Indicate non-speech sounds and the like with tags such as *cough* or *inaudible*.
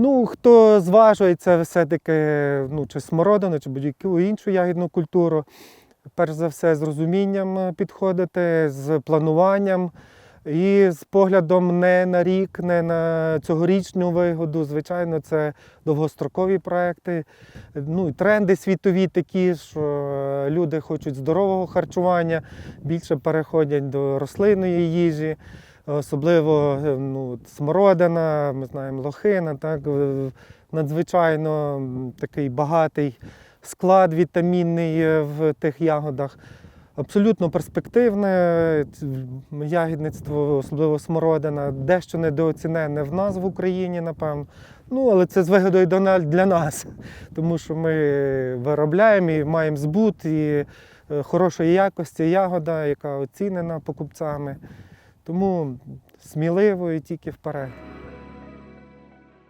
Ну, хто зважується все-таки ну, чи смородину, чи будь-яку іншу ягідну культуру, перш за все з розумінням підходити, з плануванням і з поглядом не на рік, не на цьогорічну вигоду. Звичайно, це довгострокові проекти. Ну, тренди світові такі, що люди хочуть здорового харчування, більше переходять до рослинної їжі. Особливо е, ну, смородина, ми знаємо, лохина, так, надзвичайно такий багатий склад вітамінний е, в тих ягодах. Абсолютно перспективне ягідництво, особливо смородина, дещо недооцінене в нас в Україні, напевно. Ну, але це з вигодою для нас, *laughs* тому що ми виробляємо і маємо збут і е, хорошої якості ягода, яка оцінена покупцями. Тому сміливо і тільки вперед.